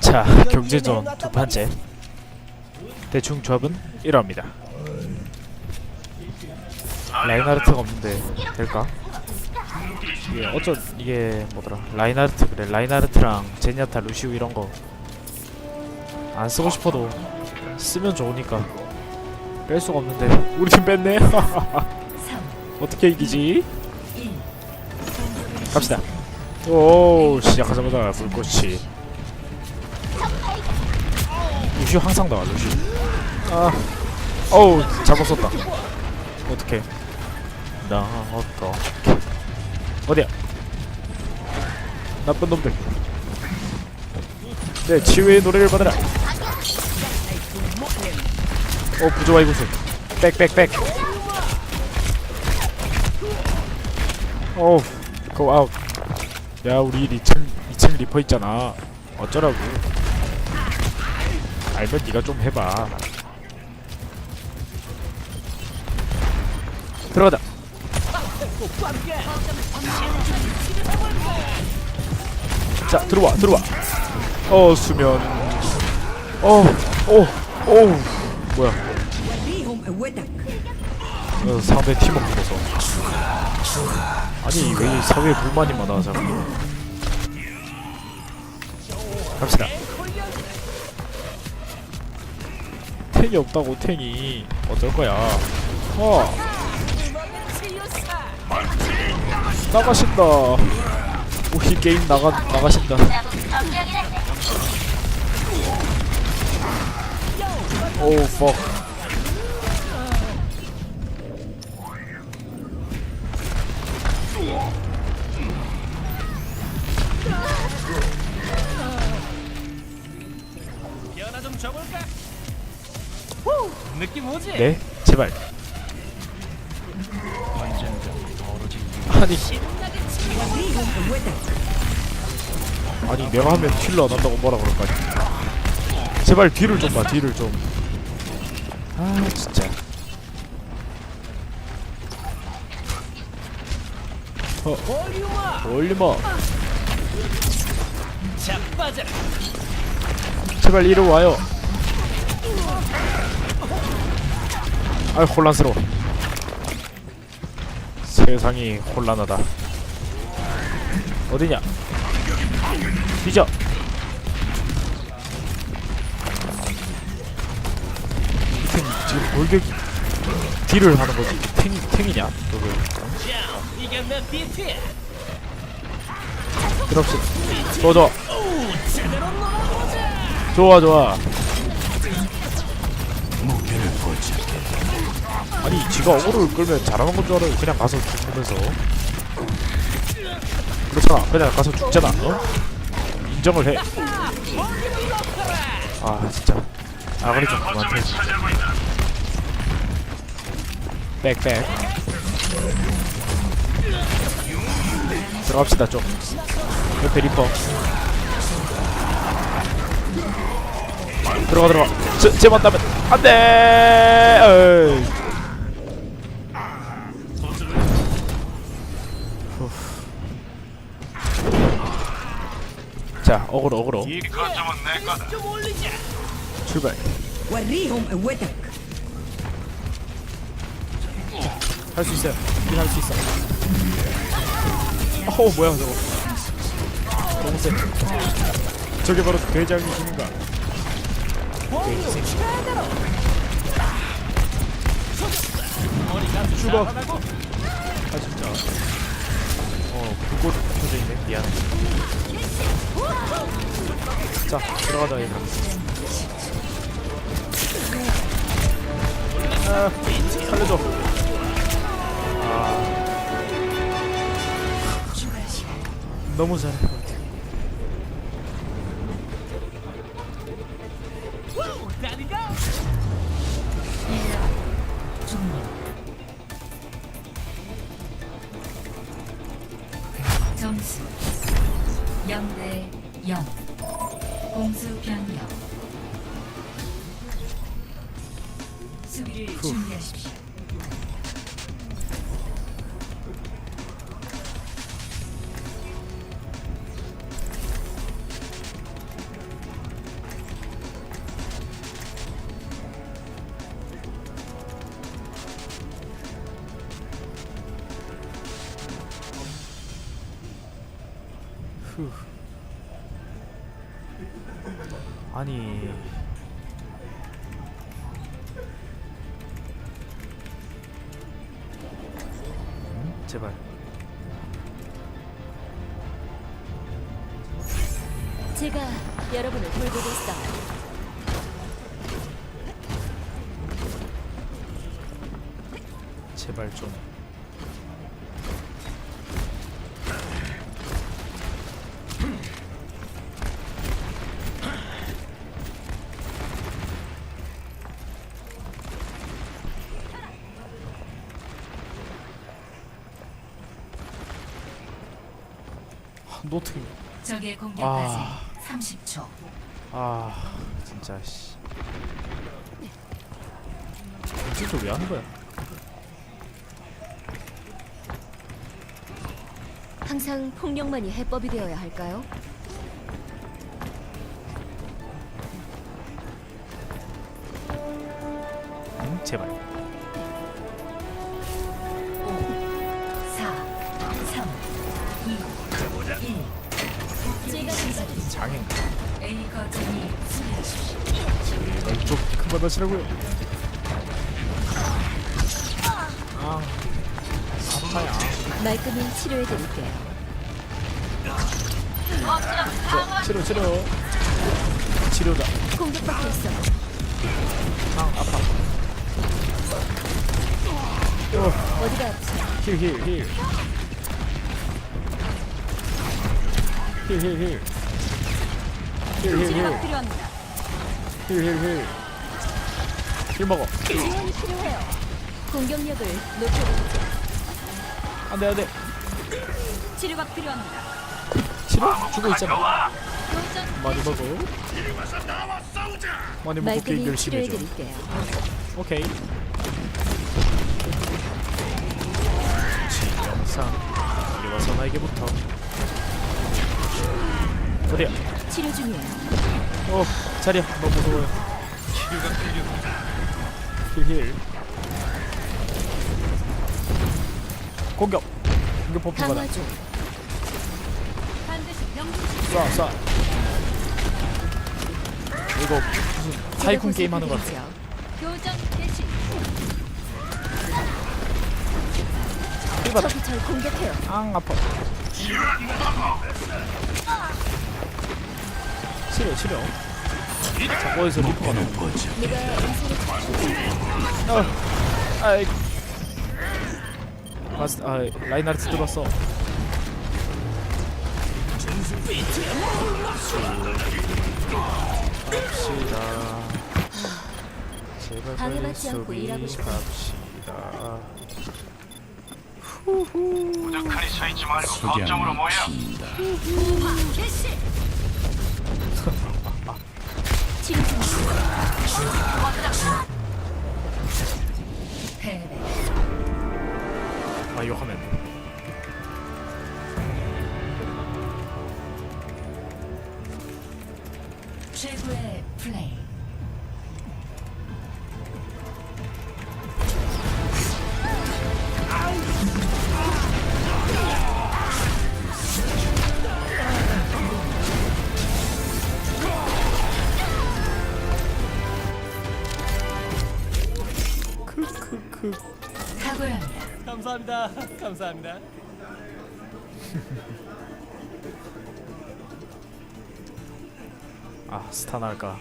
자 경제전 두 판째. 대충 조합은 이럽니다. 라인하르트가 없는데 될까? 이게 어쩌 이게 뭐더라? 라인하르트 그래. 라인하르트랑 제니아타 루시우 이런 거 안 쓰고 싶어도 쓰면 좋으니까 뺄 수가 없는데. 우리 팀 뺐네? 어떻게 이기지? 갑시다. 오 시작하자마자 불꽃이 루시우 항상 나와 루시우 아 어우 잘못 썼다. 어떡해. 나 어떡해. 어디야? 나쁜 놈들. 내 치유의 노래를 받아라. 어 부조화 이구슬 백백백 어우 고 아웃 야 우리 리첼 리첼 리퍼 있잖아. 어쩌라고 알면 네가 좀 해봐. 들어가자. 자 들어와 들어와. 어 수면. 어어어. 뭐야? 어, 상대 팀원 보서 아니 왜 사회에 불만이 많아 자꾸 갑시다 탱이 없다고 탱이. 어쩔 거야. 어. 나가신다. 우리 게임 나가 나가신다. 오우 퍽연 느낌 오지? 네? 제발. 아니. 아니 내가 하면 킬러 안 한다고 뭐라 그럴까 제발 뒤를 좀 봐 뒤를 좀 아 진짜. 어. 볼륨아 올리마. 자빠져라 제발 이리 와요 아 혼란스러워. 세상이 혼란하다. 어디냐? 뒤져. 이탱 지금 골격이 딜을 하는 거지. 탱, 탱이냐? 내 비트야 드랍십 좋아 좋아 아 아니 지가 어그로를 끌면 잘하는 건 줄 알아요. 그냥 가서 죽으면서. 그렇잖아. 그냥 가서 죽잖아 어? 인정을 해아 진짜. 아가리 좀 그만해 백백. 들어갑시다 좀. 옆에 리퍼 들어가 들어가. 제, 제만 따면 안돼! 자 어그로 어그로. 출발. 할 수 있어요. 할수 있어 어 뭐야 저거. 너무 세. 저게 바로 대장이신가? 죽어 아 진짜. 어 불꽃 켜져 있네. 미안. 자 들어가자 얘 아, 살려줘. 아. 너무 잘해 점수 0대 0 공수 변경. 수비를 준비하십시오 아니 응? 제발 제가 여러분을 돌보겠어요. 제발 좀 노트 적의 공격까지 아. 30초. 아 진짜 씨 진짜 왜 하는 거야? 항상 폭력만이 해법이 되어야 할까요? 응? 제발 제발 좀 그만 하시라고요. 아 아파야 말끔히 치료해드릴게요. 저, 치료 치료. 치료다. 공격받고 있어. 아 아파. 어, 어디가 아프지? 힐힐힐 힐 힐힐 힐힐힐 치료가 필요합니다. 힐힐힐 힐 먹어 지원이 필요해요. 공격력을 높여드리죠. 안돼 안돼 치료가 필요합니다. 치료? 죽어 있잖아 많이 먹어 많이 먹고 말끔히 비행기를 심해줘 치료해드릴게요. 오케이 진영상 이리 와서 나에게부터 어디야 치료 중이에요. 어 자리야 너무 무서워요 힐힐 공격 공격 강화 중. 반드시 명중. 쏴 쏴. 이거 무슨 타이쿤 게임 하는 거 같아 교전 개시. 힐받아 적이 절 공격해요. 앙 아파 치료 치료. 자 어디서 리퍼가 의사를 어 아이. 마스 아 라인하르트 들었어. 갑시다. 제발 방해받지 않고 일하고. 갑시다 무적하니 서 있지 말고 거점으로 모여. 아 이거 하면 돼. 최고의 플레이. 크크크 탁월합니다. 감사합니다. 감사합니다. 아 스탄 할까